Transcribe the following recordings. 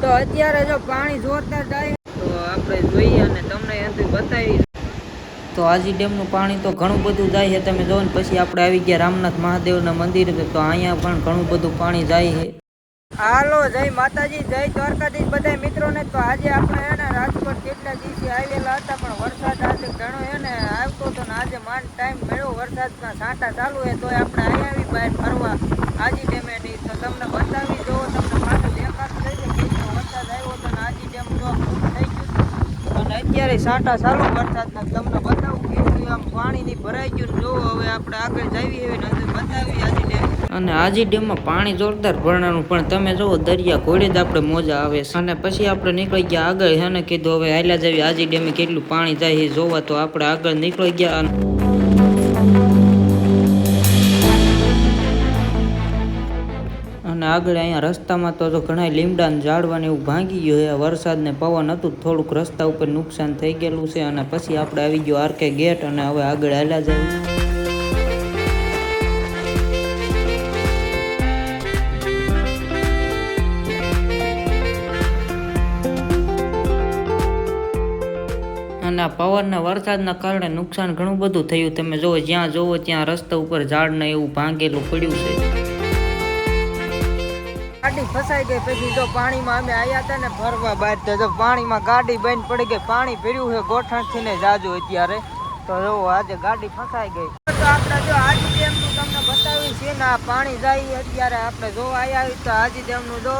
તો અત્યારે જો પાણી જોરદાર જાય. તો આપણે જોઈએ અને તમને અહીંથી બતાવી તો આજી ડેમનું પાણી તો ઘણું બધું જાય છે. તમે જોવો ને પછી આપણે આવી ગયા રામનાથ મહાદેવના મંદિર તો અહીંયા પણ ઘણું બધું પાણી જાય છે. હાલો જય માતાજી જય દ્વારકાધીશ બધા મિત્રોને. તો આજે આપણે હે ને રાજકોટ કેટલા દિવસે આવેલા હતા પણ વરસાદ આજે ઘણો હે ને આવતો હતો ને આજે માંડ ટાઈમ મળ્યો. વરસાદના છાંટા ચાલુ હે તો આપણે અહીંયા આવી બહાર ફરવા. આજી ડેમે નહીં તો તમને બતાવી જુઓ તમને કેટલો અત્યારે સાટા ચાલુ વરસાદના તમને બતાવું કે આમ પાણીની ભરાઈ ગયું જો હવે આપણે આગળ જાવી ને અંદર બતાવી આજી ડેમ. અને આજી ડેમમાં પાણી જોરદાર ભરણાનું પણ તમે જુઓ, દરિયા ઘોડે જ આપણે મોજા આવે છે. અને પછી આપણે નીકળી ગયા આગળ એને કીધું, હવે હાલ્યા જવી, આજી ડેમે કેટલું પાણી જાય એ જોવા, તો આપણે આગળ નીકળી ગયા. અને આગળ અહીંયા રસ્તામાં તો ઘણા લીમડાને ઝાડવાને એવું ભાંગી ગયું છે વરસાદ ને પવન હતું થોડુંક રસ્તા ઉપર નુકસાન થઈ ગયેલું છે અને પછી આપણે આવી ગયો આરકે ગેટ અને હવે આગળ હાલ્યા જાય અને પવનના વરસાદના કારણે નુકસાન ઘણું બધું થયું. તમે જુઓ જ્યાં જુઓ ત્યાં રસ્તા ઉપર ઝાડને એવું ભાંગેલું પડ્યું છે. ગાડી ફસાઈ ગઈ. પછી જો પાણીમાં અમે આવ્યા હતા ને ફરવા બહાર તો જો પાણીમાં ગાડી બંધ પડી ગઈ. પાણી ભર્યું છે. ગોઠણથી ને જાજુ અત્યારે. તો જો આજે ગાડી ફસાઈ ગઈ. આપણે જો હાજી ડેમનું તમને બતાવ્યું છે ને આ પાણી જાય અત્યારે આપણે જોવા આવ્યા તો હાજી ડેમનું જો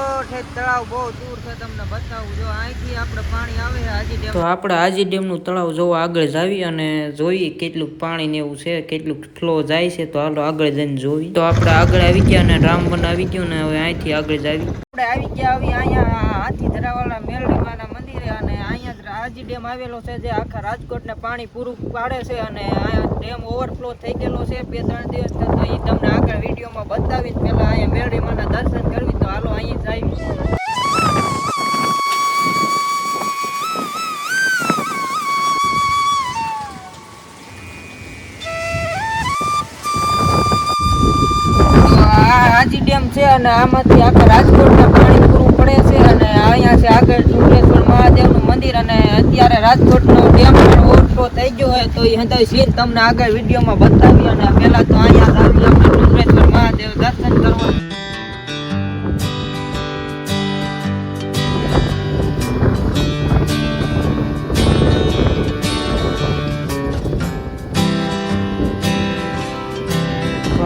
તળાવ બહુ દૂર છે તમને બતાવું. જો અહીંથી આપણે પાણી આવે છે હાજી ડેમ તો આપણે હાજી ડેમનું તળાવ જોવા આગળ જાવી અને જોઈએ કેટલું પાણી ને એવું છે કેટલું ફ્લો જાય છે તો હાલો આગળ જઈને જોવી તો આપણે આગળ આવી ગયા અને રામવન આવી ગયું ને હવે અહીંથી આગળ જાવી. આપણે આવી ગયા આવી અહીંયા હાથી ધરાવાળા મેળવાના મંદિરે અને અહીંયા હાજી ડેમ આવેલો છે જે આખા રાજકોટને પાણી પૂરું પાડે છે અને અહીંયા ડેમ ઓવરફ્લો થઈ ગયેલો છે, બે, ત્રણ દિવસ તો એ તમને આગળ વિડીયોમાં બતાવી પહેલાં અહીંયા મેળવીમાંના દર્શન કરવી તો હાલો અહીં જાય હાજી ડેમ છે અને આમાંથી આખા રાજકોટને પાણી પૂરું પડે છે અને અહીંયા છે આગળ ચુંડેશ્વર મહાદેવનું મંદિર અને અત્યારે રાજકોટનો ડેમ થઈ ગયો હોય તો એ હંધાઈ સીન તમને આગળ વિડીયોમાં બતાવી અને પહેલા તો અહીંયા આવી આપણે ચુંડેશ્વર મહાદેવ દર્શન કરવા.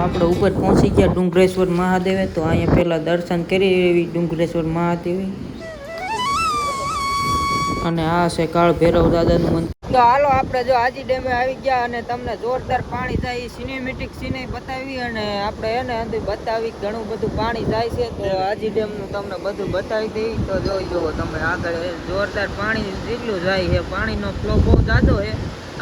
આપણે ઉપર પહોંચી ગયા ડુંગરેશ્વર મહાદેવે, તો અહીંયા પહેલાં દર્શન કરી એવી ડુંગરેશ્વર મહાદેવી. અને આ છે કાળ ભૈરવ દાદાનું મંદિર. તો હાલો, આપણે જો આજી ડેમે આવી ગયા અને તમને જોરદાર પાણી જાય સિનેમેટિક સીને બતાવી અને આપણે એને અંદર બતાવી ઘણું બધું પાણી જાય છે. તો આજી ડેમનું તમને બધું બતાવી દઈ. તો જોઈ જુઓ તમે આગળ જોરદાર પાણી જેટલું જાય છે, પાણીનો ફ્લો બહુ જાજો છે.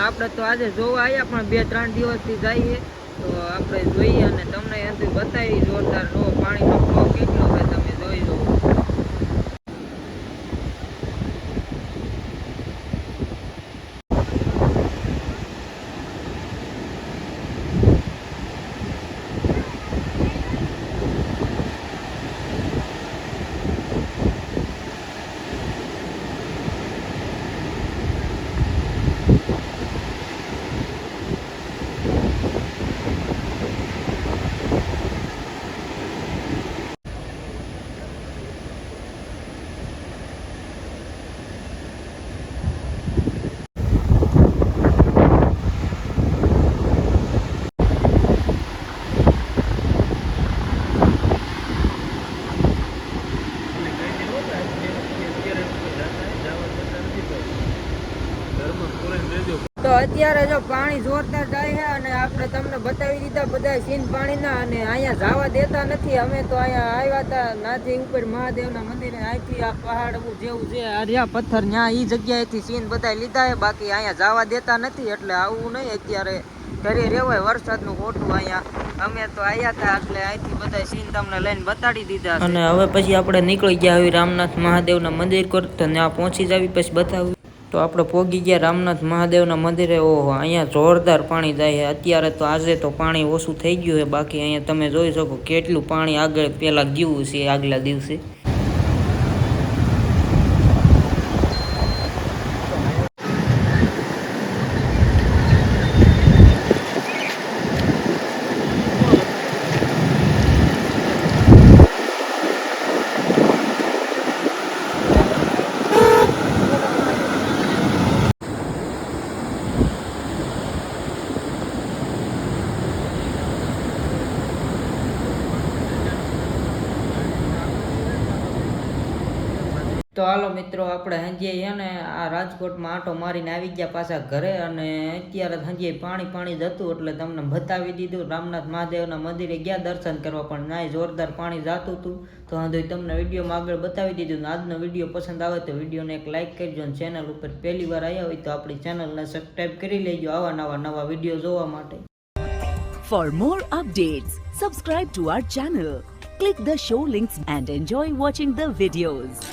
આપણે તો આજે જોવા આવ્યા પણ બે, ત્રણ દિવસથી છે. તો આપણે જોઈએ અને તમને અંદર બતાવી, જોરદાર નો પાણીનો ફ્લો કેટલો છે તમે જોઈ જુઓ તો અત્યારે જો પાણી જોરદાર જાય છે અને આપણે તમને બતાવી દીધા બધા સીન પાણીના અને અહીંયા જવા દેતા નથી. અમે તો અહીંયા આવ્યા હતા નાથી ઉપર મહાદેવના મંદિરે. અહીંથી આ પહાડ જેવું છે હરિયા પથ્થર, ત્યાં એ જગ્યાએથી સીન બધા લીધા છે. બાકી અહીંયા જવા દેતા નથી એટલે આવું નહીં. અત્યારે ઘરે રહેવાય વરસાદનું ખોટું અહીંયા. અમે તો આવ્યા હતા એટલે અહીંથી બધા સીન તમને લઈને બતાડી દીધા અને હવે પછી આપણે નીકળી ગયા આવી રામનાથ મહાદેવના મંદિર કરતો ત્યાં પહોંચી જાવી, પછી બતાવી. તો આપણે પોગી ગયા રામનાથ મહાદેવના મંદિરે. ઓહો, અહીંયા જોરદાર પાણી જાય છે. અત્યારે તો આજે તો પાણી ઓછું થઈ ગયું છે. બાકી અહીંયા તમે જોઈ શકો કેટલું પાણી આગળ પહેલાં ગયું છે આગલા દિવસે. તો હાલો મિત્રો આપણે હંજે ને આ રાજકોટમાં આંટો મારીને આવી ગયા પાછા ઘરે અને અત્યારે હંજે પાણી પાણી જ હતું એટલે તમને બતાવી દીધું. રામનાથ મહાદેવના મંદિરે ગયા દર્શન કરવા પણ નાય જોરદાર પાણી જતું હતું. તો વાંધો તમને વિડીયોમાં આગળ બતાવી દીધું. આજનો વીડિયો પસંદ આવે તો વિડીયોને એક લાઇક કરજો અને ચેનલ ઉપર પહેલી વાર આવ્યા હોય તો આપણી ચેનલને સબસ્ક્રાઈબ કરી લેજો આવા નવા નવા વીડિયો જોવા માટે. For more updates, subscribe to our channel, click the show links and enjoy watching the videos.